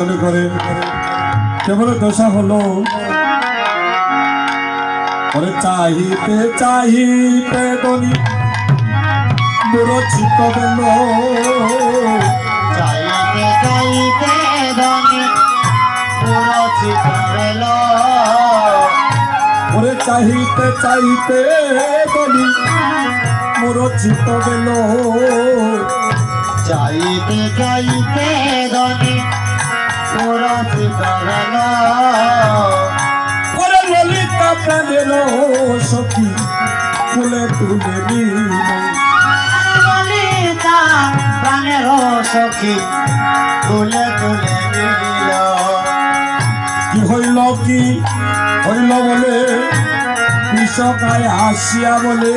করে। কেবল দশা হলো। ওরে চাহিতে চাহিতে বুড়ো চিত্ত গেল। চাইতে চাইতে ধনে পুরো চিতরেল ওরে চাহিতে দনি বুড়ো চিত্ত গেল। চাইতে চাইতে ধনে পুরো চিতরেল ওরে ললিতা প্রাণের সখী ফুলে তুলে ললিতা প্রাণের সখী তুলে তুলে কি হইল কি হইল বলে? কৃষকায় আসিয়া বলে।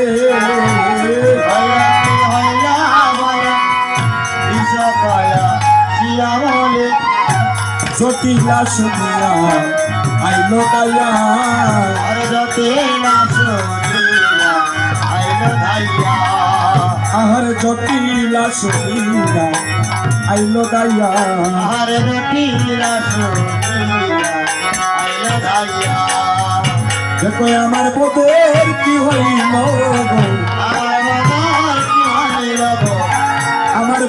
জটিলা শুনিয়া আইল গাইয়া আর জটিলা শুনিয়া আইলো ধাইয়া আহার জটিলা শুনিয়া আইল গাইয়া আর জটিলা শুনিয়া আইলো ধাইয়া দেখো আমার বোধের কি হইল গো। আমার মনের কি হইল গো। আমার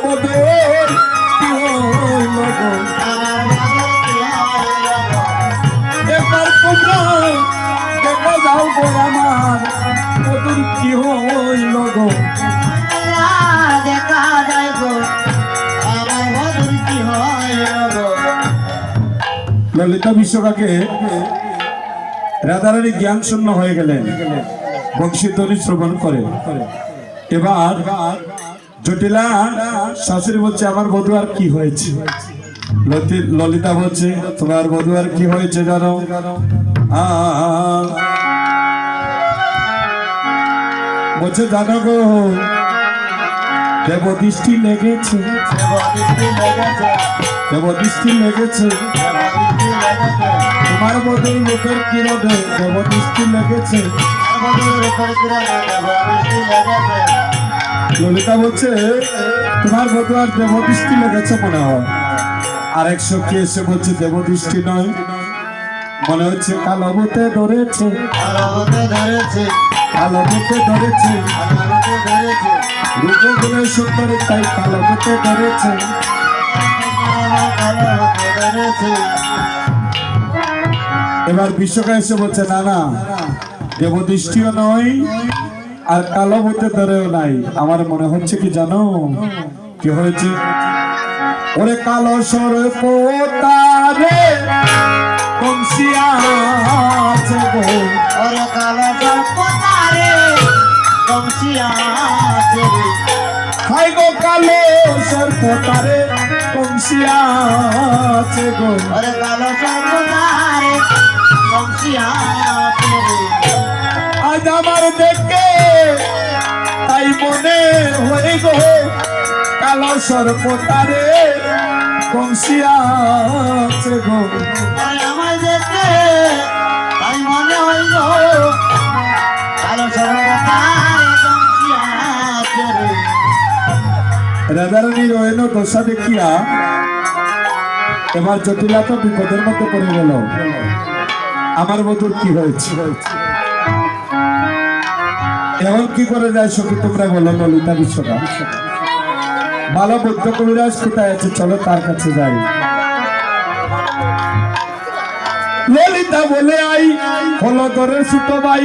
যাও গো আমার বোধের কি হইল গো? দেখা যায় গো আমার মনের কি হইল গো? ললিতা বিশ্বকাকে রাধারানী জ্ঞান শূন্য হয়ে গেলেন বংশীধ্বনি শ্রবণ করে। এবার জটিলা শাশুড়ি বলছে আমার বধু আর কি হয়েছে? লতি- ললিতা বলছে তোমার বধু আর কি হয়েছে জানো? বলছে, জানো গো দেব দৃষ্টি লেগেছে। দেব দৃষ্টি লেগেছে। তোমার বদল লোকের কিরণে দেব দৃষ্টি লেগেছে। ললিতা বলছে, তোমার বধু আর দেব দৃষ্টি লেগেছে মনে হয়। আর এক সখী এসে বলছে দেব দৃষ্টি নয়। মনে হচ্ছে কালো বুতে ধরেছে। আলোতে ধরেছে। কালো বুতে ধরেছে। আলোতে ধরেছে। রূপে গুণে সুন্দর তাই কালো বুতে ধরেছে। এবার বিশ্বকা এসে বলছে না না দেব দৃষ্টিও নয় আর কালো বুতে ধরেও নাই। আমার মনে হচ্ছে কি জানো? কি হয়েছে? ওরে কালো সর কালো সর পোতারে কংসিয়া গো। ওরে কালো সর্পতারে কমসিয়া ছেড়ে আজ আমার দেখে তাই মনে হয়ে গো কালো সর পোতারে কংসিয়া গো। আমার দেখে তাই মনে হইল কালো রাধারানী রয়েল দশা দেখিয়া এবার জটিলা তো বিপদের মধ্যে পড়ে গেল। আমার বধুর কি হয়েছে? এখন কি করে যায় সখী? তোমরা বলো, ললিতা বিশ্বকাপ ভালো বৌদ্ধ কবিরাজ কোথায় আছে? চলো তার কাছে যাই। ললিতা বলে আই, হলো দরের ছোট ভাই